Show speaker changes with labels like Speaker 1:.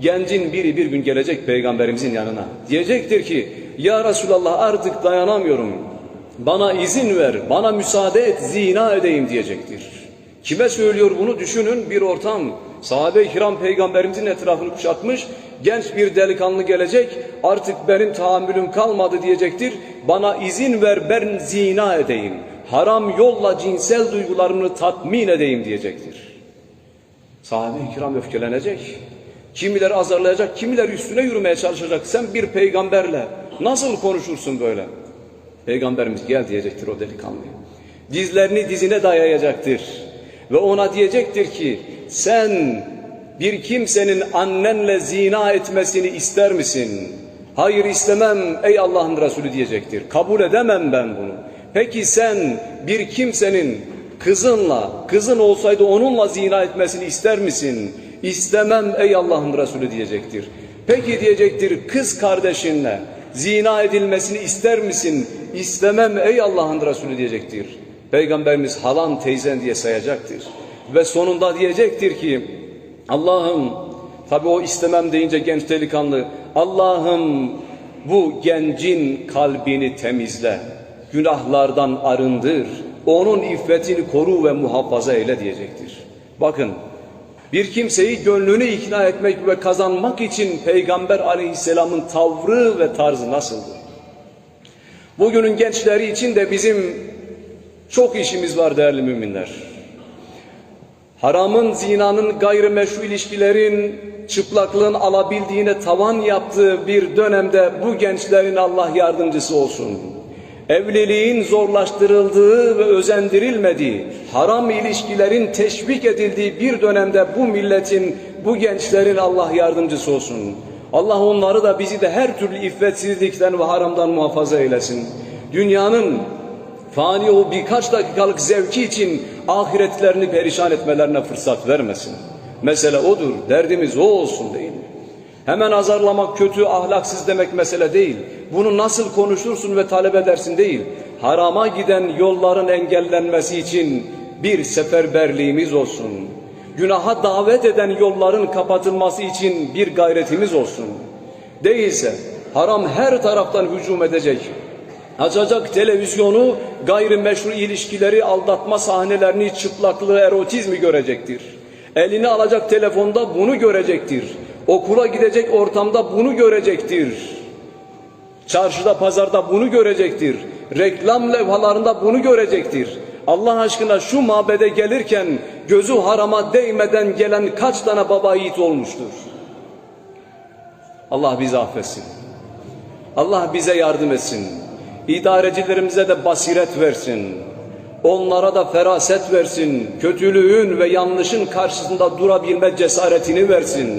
Speaker 1: Gencin biri bir gün gelecek peygamberimizin yanına. Diyecektir ki ya Resulallah artık dayanamıyorum. Bana izin ver, bana müsaade et, zina edeyim diyecektir. Kime söylüyor bunu düşünün bir ortam. Sahabe-i kiram peygamberimizin etrafını kuşatmış. Genç bir delikanlı gelecek artık benim tahammülüm kalmadı diyecektir. Bana izin ver ben zina edeyim. Haram yolla cinsel duygularımı tatmin edeyim diyecektir. Sahabe-i kiram öfkelenecek. Kimiler azarlayacak, kimiler üstüne yürümeye çalışacak. Sen bir peygamberle nasıl konuşursun böyle? Peygamberimiz gel diyecektir o delikanlıya. Dizlerini dizine dayayacaktır. Ve ona diyecektir ki sen bir kimsenin annenle zina etmesini ister misin? Hayır istemem ey Allah'ın Resulü diyecektir. Kabul edemem ben bunu. Peki sen bir kimsenin kızınla, kızın olsaydı onunla zina etmesini ister misin? İstemem ey Allah'ın Resulü diyecektir. Peki diyecektir kız kardeşinle zina edilmesini ister misin? İstemem ey Allah'ın Resulü diyecektir. Peygamberimiz halan teyzen diye sayacaktır. Ve sonunda diyecektir ki Allah'ım tabi o istemem deyince genç delikanlı Allah'ım bu gencin kalbini temizle. Günahlardan arındır. Onun iffetini koru ve muhafaza eyle diyecektir. Bakın bir kimseyi gönlünü ikna etmek ve kazanmak için Peygamber aleyhisselamın tavrı ve tarzı nasıldı? Bugünün gençleri için de bizim çok işimiz var değerli müminler. Haramın, zinanın, gayrimeşru ilişkilerin, çıplaklığın alabildiğine tavan yaptığı bir dönemde bu gençlerin Allah yardımcısı olsun. Evliliğin zorlaştırıldığı ve özendirilmediği, haram ilişkilerin teşvik edildiği bir dönemde bu milletin, bu gençlerin Allah yardımcısı olsun. Allah onları da bizi de her türlü iffetsizlikten ve haramdan muhafaza eylesin. Dünyanın fani o birkaç dakikalık zevki için ahiretlerini perişan etmelerine fırsat vermesin. Mesele odur, derdimiz o olsun değil mi? Hemen azarlamak kötü, ahlaksız demek mesele değil. Bunu nasıl konuşursun ve talep edersin değil. Harama giden yolların engellenmesi için bir seferberliğimiz olsun. Günaha davet eden yolların kapatılması için bir gayretimiz olsun. Değilse haram her taraftan hücum edecek. Açacak televizyonu gayrimeşru ilişkileri, aldatma sahnelerini, çıplaklığı, erotizmi görecektir. Elini alacak telefonda bunu görecektir. Okula gidecek ortamda bunu görecektir. Çarşıda, pazarda bunu görecektir. Reklam levhalarında bunu görecektir. Allah aşkına şu mabede gelirken gözü harama değmeden gelen kaç tane baba yiğit olmuştur. Allah bizi affetsin. Allah bize yardım etsin. İdarecilerimize de basiret versin. Onlara da feraset versin. Kötülüğün ve yanlışın karşısında durabilme cesaretini versin.